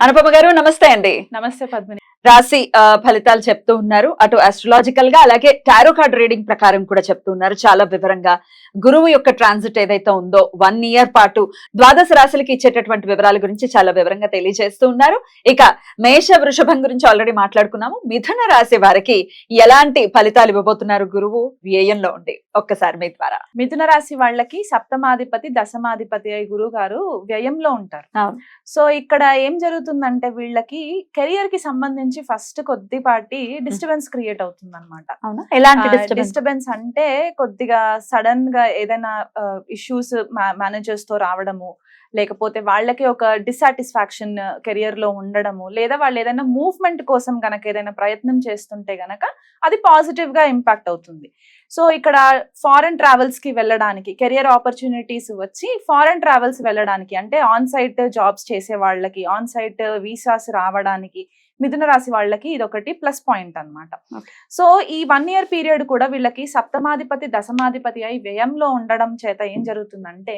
అనుపమ గారు నమస్తే అండి. నమస్తే పద్మిని. రాశి ఆ, ఫలితాలు చెప్తూ ఉన్నారు. అటు ఆస్ట్రలాజికల్గా అలాగే టారో కార్డ్ రీడింగ్ ప్రకారం కూడా చెప్తూ ఉన్నారు. చాలా వివరంగా గురువు యొక్క ట్రాన్సిట్ ఏదైతే ఉందో వన్ ఇయర్ పాటు ద్వాదశ రాశులకి ఇచ్చేటటువంటి వివరాల గురించి చాలా వివరంగా తెలియజేస్తూ ఉన్నారు. ఇక మేష వృషభం గురించి ఆల్రెడీ మాట్లాడుకున్నాము. మిథున రాశి వారికి ఎలాంటి ఫలితాలు ఇవ్వబోతున్నారు గురువు? వ్యయంలో ఉండి ఒక్కసారి మీ ద్వారా. మిథున రాశి వాళ్ళకి సప్తమాధిపతి దశమాధిపతి అయి గురువు గారు వ్యయంలో ఉంటారు. సో ఇక్కడ ఏం జరుగుతుందంటే వీళ్ళకి కెరియర్కి సంబంధించి ఫస్ట్ కొద్దిపాటి డిస్టర్బెన్స్ క్రియేట్ అవుతుంది అనమాట ఎలాంటి? డిస్టర్బెన్స్ అంటే కొద్దిగా సడన్గా ఏదైనా ఇష్యూస్ మేనేజర్స్తో రావడము లేకపోతే వాళ్ళకి ఒక డిసాటిస్ఫాక్షన్ కెరియర్లో ఉండడము లేదా వాళ్ళు ఏదైనా మూవ్మెంట్ కోసం గనక ఏదైనా ప్రయత్నం చేస్తుంటే గనక అది పాజిటివ్గా ఇంపాక్ట్ అవుతుంది. సో ఇక్కడ ఫారెన్ ట్రావెల్స్కి వెళ్ళడానికి కెరియర్ ఆపర్చునిటీస్ వచ్చి ఫారెన్ ట్రావెల్స్ వెళ్ళడానికి అంటే ఆన్ సైట్ జాబ్స్ చేసే వాళ్ళకి ఆన్ సైట్ వీసాస్ రావడానికి మిథున రాశి వాళ్ళకి ఇది ఒకటి ప్లస్ పాయింట్ అన్నమాట Okay. సో ఈ వన్ ఇయర్ పీరియడ్ కూడా వీళ్ళకి సప్తమాధిపతి దశమాధిపతి అయి వ్యయంలో ఉండడం చేత ఏం జరుగుతుందంటే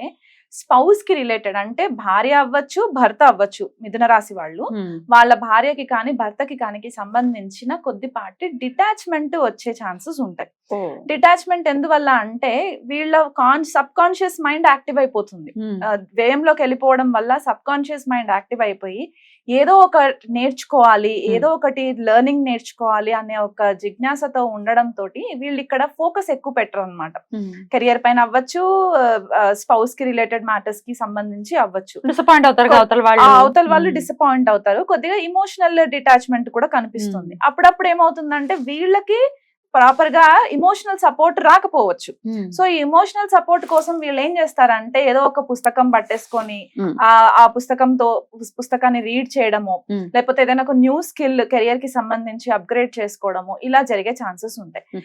స్పౌస్కి రిలేటెడ్ అంటే భార్య అవ్వచ్చు భర్త అవ్వచ్చు మిథున రాశి వాళ్ళు. వాళ్ళ భార్యకి కానీ భర్తకి కానీ సంబంధించిన కొద్దిపాటి డిటాచ్మెంట్ వచ్చే ఛాన్సెస్ ఉంటాయి. డిటాచ్మెంట్ ఎందువల్ల అంటే వీళ్ళ con subconscious mind active అయిపోతుంది వ్యయంలోకి వెళ్ళిపోవడం వల్ల సబ్ కాన్షియస్ మైండ్ యాక్టివ్ అయిపోయి ఏదో ఒక నేర్చుకోవాలి ఏదో ఒకటి లెర్నింగ్ నేర్చుకోవాలి అనే ఒక జిజ్ఞాసతో ఉండడం తోటి వీళ్ళు ఇక్కడ ఫోకస్ ఎక్కువ పెట్టరు అనమాట. కెరియర్ పైన అవ్వచ్చు స్పౌస్కి రిలేటెడ్ మ్యాటర్స్కి సంబంధించి అవ్వచ్చు డిసప్పాయింట్ అవుతారు అవతల వాళ్ళు అవతల వాళ్ళు. డిసప్పాయింట్ అవుతారు కొద్దిగా ఇమోషనల్ డిటాచ్మెంట్ కూడా కనిపిస్తుంది. అప్పుడప్పుడు ఏమవుతుందంటే వీళ్ళకి ప్రాపర్గా ఇమోషనల్ సపోర్ట్ రాకపోవచ్చు Hmm. సో ఈ ఇమోషనల్ సపోర్ట్ కోసం వీళ్ళు ఏం చేస్తారంటే ఏదో ఒక పుస్తకం పట్టేసుకొని Hmm. ఆ ఆ పుస్తకంతో పుస్- పుస్తకాన్ని రీడ్ చేయడము Hmm. లేకపోతే ఏదైనా ఒక న్యూ స్కిల్ కెరియర్కి సంబంధించి అప్గ్రేడ్ చేసుకోవడము ఇలా జరిగే ఛాన్సెస్ ఉంటాయి Hmm.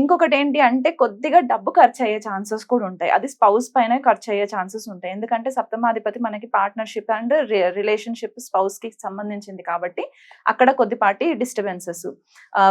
ఇంకొకటి ఏంటి అంటే కొద్దిగా డబ్బు ఖర్చు అయ్యే ఛాన్సెస్ కూడా ఉంటాయి అది స్పౌస్ పైన ఖర్చు అయ్యే ఛాన్సెస్ ఉంటాయి ఎందుకంటే సప్తమాధిపతి మనకి పార్ట్నర్షిప్ అండ్ రిలేషన్షిప్ స్పౌస్కి సంబంధించింది కాబట్టి అక్కడ కొద్దిపాటి డిస్టర్బెన్సెస్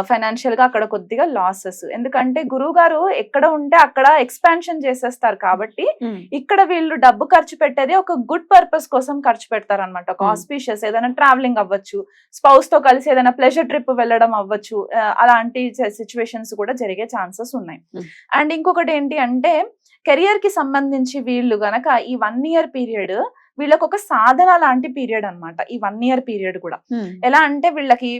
ఫైనాన్షియల్గా అక్కడ కొద్దిగా లాసెస్ ఎందుకంటే గురువు గారు ఎక్కడ ఉంటే అక్కడ ఎక్స్పాన్షన్ చేసేస్తారు కాబట్టి Hmm. ఇక్కడ వీళ్ళు డబ్బు ఖర్చు పెట్టేది ఒక గుడ్ పర్పస్ కోసం ఖర్చు పెడతారు అనమాట ఒక Hmm. ఆస్పీషియస్ ఏదైనా ట్రావెలింగ్ అవ్వచ్చు స్పౌస్తో కలిసి ఏదైనా ప్లెజర్ ట్రిప్ వెళ్ళడం అవ్వచ్చు అలాంటి సిచ్యువేషన్స్ కూడా జరిగే ఛాన్సెస్ ఉన్నాయి Hmm. అండ్ ఇంకొకటి ఏంటి అంటే కెరియర్కి సంబంధించి వీళ్ళు గనక ఈ వన్ ఇయర్ పీరియడ్ వీళ్ళకి ఒక సాధన లాంటి పీరియడ్ అన్నమాట ఈ వన్ ఇయర్ పీరియడ్ కూడా Hmm. ఎలా అంటే వీళ్ళకి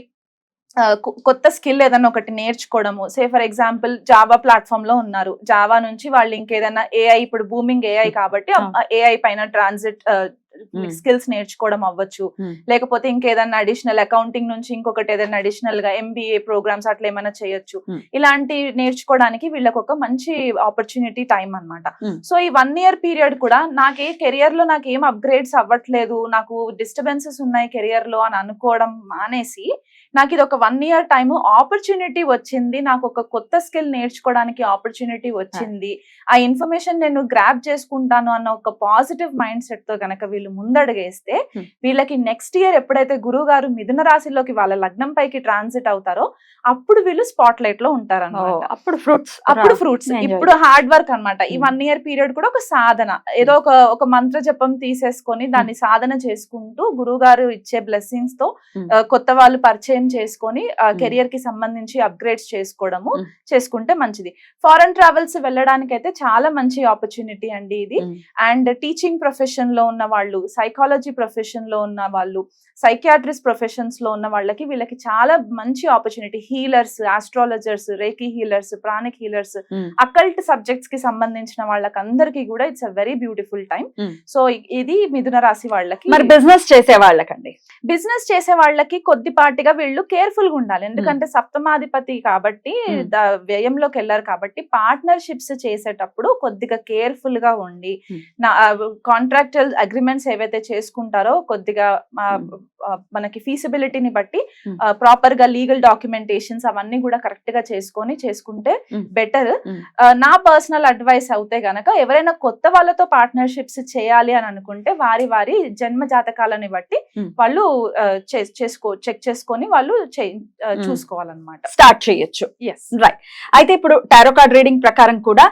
కొత్త స్కిల్ ఏదైనా ఒకటి నేర్చుకోవడము సే ఫర్ ఎగ్జాంపుల్ జావా ప్లాట్ఫామ్లో ఉన్నారు జావా నుంచి వాళ్ళు ఇంకేదైనా ఏఐ ఇప్పుడు బూమింగ్ ఏఐ కాబట్టి. ఏఐ పైన ట్రాన్సిట్. స్కిల్స్ నేర్చుకోవడం అవ్వచ్చు. లేకపోతే ఇంకేదన్నా అడిషనల్ అకౌంటింగ్ నుంచి ఇంకొకటి ఏదైనా అడిషనల్గా ఎంబీఏ ప్రోగ్రామ్స్ అట్లా ఏమైనా చేయొచ్చు. ఇలాంటి నేర్చుకోవడానికి వీళ్ళకి ఒక మంచి ఆపర్చునిటీ టైం అన్నమాట Hmm. సో ఈ వన్ ఇయర్ పీరియడ్ కూడా నాకే కెరియర్లో నాకు ఏం అప్గ్రేడ్స్ అవ్వట్లేదు నాకు డిస్టర్బెన్సెస్ ఉన్నాయి కెరియర్లో అని అనుకోవడం మానేసి నాకు ఇది ఒక వన్ ఇయర్ టైం ఆపర్చునిటీ వచ్చింది. నాకు ఒక కొత్త స్కిల్ నేర్చుకోవడానికి ఆపర్చునిటీ వచ్చింది. ఆ ఇన్ఫర్మేషన్ నేను గ్రాప్ చేసుకుంటాను అన్న ఒక పాజిటివ్ మైండ్ సెట్తో గనక వీళ్ళు ముందడుగేస్తే. వీళ్ళకి నెక్స్ట్ ఇయర్ ఎప్పుడైతే గురువు గారు మిథున రాశిలోకి వాళ్ళ లగ్నం పైకి ట్రాన్సిట్ అవుతారో అప్పుడు వీళ్ళు స్పాట్ లైట్లో ఉంటారన్నమాట. అప్పుడు ఫ్రూట్స్ అప్పుడు ఫ్రూట్స్. ఇప్పుడు హార్డ్ వర్క్ అన్నమాట. ఈ. వన్ ఇయర్ పీరియడ్ కూడా ఒక సాధన. ఏదో ఒక ఒక మంత్ర జపం తీసేసుకొని దాన్ని సాధన చేసుకుంటూ గురువు గారు ఇచ్చే బ్లెస్సింగ్స్తో కొత్త వాళ్ళు పరిచయం చేసుకొని Hmm. కెరియర్కి సంబంధించి అప్గ్రేడ్స్ చేసుకోవడము. చేసుకుంటే మంచిది. ఫారెన్ ట్రావెల్స్ వెళ్ళడానికి అయితే చాలా మంచి ఆపర్చునిటీ అండి ఇది. అండ్ టీచింగ్ ప్రొఫెషన్లో ఉన్న వాళ్ళు సైకాలజీ ప్రొఫెషన్లో ఉన్న వాళ్ళు సైకియాట్రిస్ట్ ప్రొఫెషన్స్లో ఉన్న వాళ్ళకి వీళ్ళకి చాలా మంచి opportunity. Healers astrologers reiki healers pranic healers occult సబ్జెక్ట్స్కి సంబంధించిన వాళ్ళకి అందరికీ కూడా it's a very beautiful time. So ఇది మిథున రాశి వాళ్ళకి మరి బిజినెస్ చేసే వాళ్ళకండి. బిజినెస్ చేసే వాళ్ళకి కొద్దిపాటిగా వీళ్ళు కేర్ఫుల్గా ఉండాలి ఎందుకంటే సప్తమాధిపతి కాబట్టి. ద- వ్యయంలోకి వెళ్ళారు కాబట్టి పార్ట్నర్షిప్స్ చేసేటప్పుడు కొద్దిగా కేర్ఫుల్గా ఉండి. నా కాంట్రాక్చువల్ అగ్రిమెంట్స్ ఏవైతే చేసుకుంటారో కొద్దిగా. మనకి ఫీసిబిలిటీని బట్టి. ప్రాపర్గా లీగల్ డాక్యుమెంటేషన్స్ అవన్నీ కూడా కరెక్ట్గా చేసుకొని చేసుకుంటే. బెటర్. నా పర్సనల్ అడ్వైస్ అవుతే గనక ఎవరైనా కొత్త వాళ్ళతో పార్ట్నర్షిప్స్ చేయాలి అని అనుకుంటే వారి వారి జన్మ జాతకాలని బట్టి. వాళ్ళు చేసుకో చెక్ చేసుకొని వాళ్ళు. చూసుకోవాలన్నమాట స్టార్ట్ చేయొచ్చు ఎస్ రైట్ అయితే ఇప్పుడు టారో కార్డ్ రీడింగ్ ప్రకారం కూడా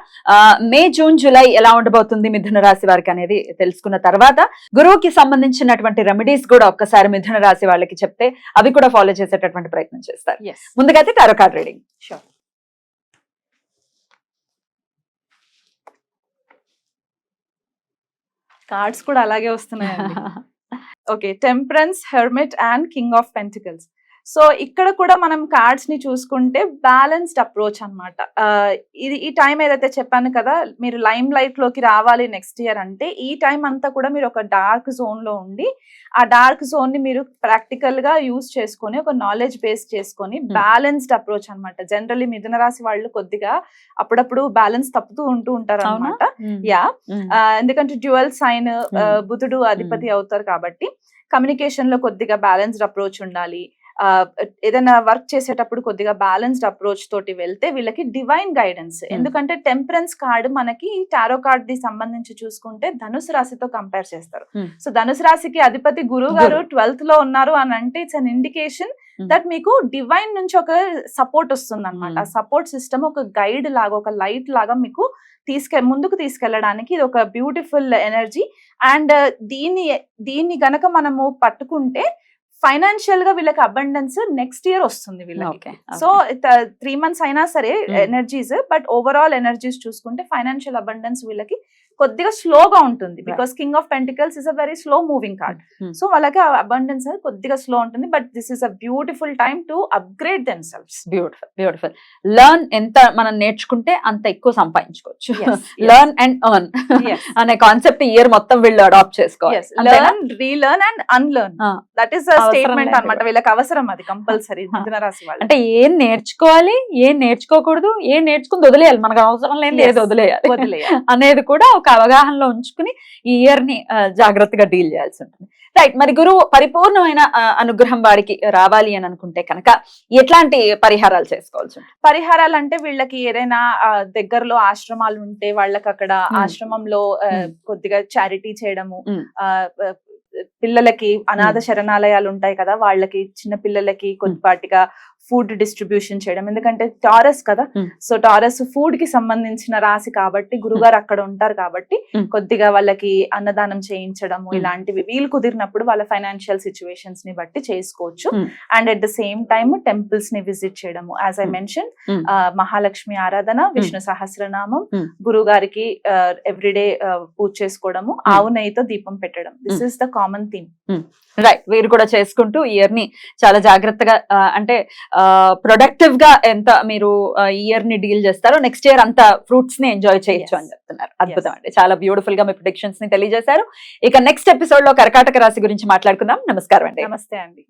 మే జూన్ జూలై ఎలా ఉండబోతుంది మిథున రాశి వారికి అనేది తెలుసుకున్న తర్వాత గురువుకి సంబంధించినటువంటి రెమెడీస్ కూడా ఒక్కసారి మిథున రాశి వాళ్ళకి చెప్తే అవి కూడా ఫాలో చేసేటటువంటి ప్రయత్నం చేస్తారు. అయితే tarot card reading sure cards కూడా అలాగే వస్తున్నాయండి. Okay temperance hermit and king of pentacles so ఇక్కడ కూడా మనం కార్డ్స్ని చూసుకుంటే బ్యాలెన్స్డ్ అప్రోచ్ అనమాట ఇది ఈ టైం ఏదైతే చెప్పాను కదా మీరు లైమ్ లైట్లోకి రావాలి నెక్స్ట్ ఇయర్ అంటే ఈ టైం అంతా కూడా మీరు ఒక డార్క్ జోన్లో ఉండి ఆ డార్క్ జోన్ని మీరు ప్రాక్టికల్గా యూజ్ చేసుకొని ఒక నాలెడ్జ్ బేస్ చేసుకొని బ్యాలెన్స్డ్ అప్రోచ్ అన్నమాట. జనరల్లీ మిథున రాశి వాళ్ళు కొద్దిగా అప్పుడప్పుడు బ్యాలెన్స్ తప్పుతూ ఉంటూ ఉంటారు? అనమాట యా ఎందుకంటే డ్యువల్ సైన్ Hmm. బుధుడు అధిపతి అవుతారు కాబట్టి కమ్యూనికేషన్లో కొద్దిగా బ్యాలెన్స్డ్ అప్రోచ్ ఉండాలి. ఏదైనా వర్క్ చేసేటప్పుడు కొద్దిగా బ్యాలెన్స్డ్ అప్రోచ్ తోటి వెళ్తే వీళ్ళకి డివైన్ గైడెన్స్ ఎందుకంటే టెంపరెన్స్ కార్డ్ మనకి టారో కార్డ్ ది సంబంధించి చూసుకుంటే ధనుసు రాశితో కంపేర్ చేస్తారు Hmm. సో ధనుసు రాశికి అధిపతి గురువు గారు. ట్వెల్త్లో ఉన్నారు అని అంటే it's an indication Hmm. That మీకు డివైన్ నుంచి ఒక సపోర్ట్ వస్తుంది అనమాట ఆ Hmm. సపోర్ట్ సిస్టమ్ ఒక గైడ్ లాగా ఒక లైట్ లాగా మీకు తీసుకె ముందుకు తీసుకెళ్ళడానికి ఇది ఒక బ్యూటిఫుల్ ఎనర్జీ అండ్ దీన్ని దీన్ని గనక మనము పట్టుకుంటే ఫైనాన్షియల్గా వీళ్ళకి అబండెన్స్ నెక్స్ట్ ఇయర్ వస్తుంది వీళ్ళకి. సో త్రీ మంత్స్ అయినా సరే. ఎనర్జీస్ బట్ ఓవరాల్ ఎనర్జీస్ చూసుకుంటే ఫైనాన్షియల్ అబండెన్స్ వీళ్ళకి కొద్దిగా స్లోగా ఉంటుంది. Because king of pentacles is a very slow moving card. So వాళ్ళకి అబండెన్స్ కొద్దిగా స్లో ఉంటుంది. But this is a beautiful time to upgrade themselves beautiful beautiful learn ఎంత మనం నేర్చుకుంటే అంత ఎక్కువ సంపాదించుకోవచ్చు. లర్న్ అండ్ ఎర్న్ అనే కాన్సెప్ట్ ఇయర్ మొత్తం వీళ్ళు అడాప్ట్ చేసుకోవాలి? Learn relearn and unlearn. That is statement లేదు. అన్నమాట వీళ్ళకి అవసరం అది కంపల్సరీ. మిథున రాశి వాళ్ళు అంటే ఏం నేర్చుకోవాలి ఏం నేర్చుకోకూడదు ఏం నేర్చుకుని వదిలేయాలి మనకు అవసరం లేని. ఏది వదిలేయాలి వదిలేయాలి అనేది కూడా ఒక అవగాహనలో ఉంచుకుని ఈ ఇయర్ని జాగ్రత్తగా డీల్ చేయాల్సి ఉంటుంది రైట్ మరి గురువు పరిపూర్ణమైన అనుగ్రహం వాడికి రావాలి అని అనుకుంటే కనుక ఎట్లాంటి పరిహారాలు చేసుకోవాల్సి ఉంటుంది పరిహారాలు అంటే వీళ్ళకి ఏదైనా దగ్గరలో ఆశ్రమాలు ఉంటే వాళ్ళకి అక్కడ. ఆశ్రమంలో. కొద్దిగా చారిటీ చేయడము పిల్లలకి అనాథ శరణాలయాలు ఉంటాయి కదా వాళ్ళకి చిన్న పిల్లలకి కొద్దిపాటిగా ఫుడ్ డిస్ట్రిబ్యూషన్ చేయడం ఎందుకంటే టారస్ కదా. సో టారస్ ఫుడ్కి సంబంధించిన రాశి కాబట్టి గురుగారు అక్కడ ఉంటారు కాబట్టి. కొద్దిగా వాళ్ళకి అన్నదానం చేయించడము Hmm. ఇలాంటివి వీలు కుదిరినప్పుడు వాళ్ళ ఫైనాన్షియల్ సిచ్యువేషన్స్ని బట్టి చేసుకోవచ్చు. And at the same time టెంపుల్స్ని visit చేయడము యాజ్ ఐ. మెన్షన్. మహాలక్ష్మి ఆరాధన విష్ణు సహస్రనామం Hmm. గురువు గారికి ఎవ్రీడే పూజ చేసుకోవడము. ఆవు నెయ్యితో దీపం పెట్టడం this. Is the common theme right వీరు కూడా చేసుకుంటూ ఇయర్ని చాలా జాగ్రత్తగా అంటే ప్రొడక్టివ్గా ఎంత మీరు ఇయర్ని డీల్ చేస్తారో నెక్స్ట్ ఇయర్ అంత ఫ్రూట్స్ని ఎంజాయ్ చేయొచ్చు. అని చెప్తున్నారు. అద్భుతం అండి. చాలా బ్యూటిఫుల్గా మీ ప్రొడిక్షన్స్ని తెలియజేశారు. ఇక నెక్స్ట్ ఎపిసోడ్లో కర్కాటక రాశి గురించి మాట్లాడుకుందాం. నమస్కారం అండి. నమస్తే అండి.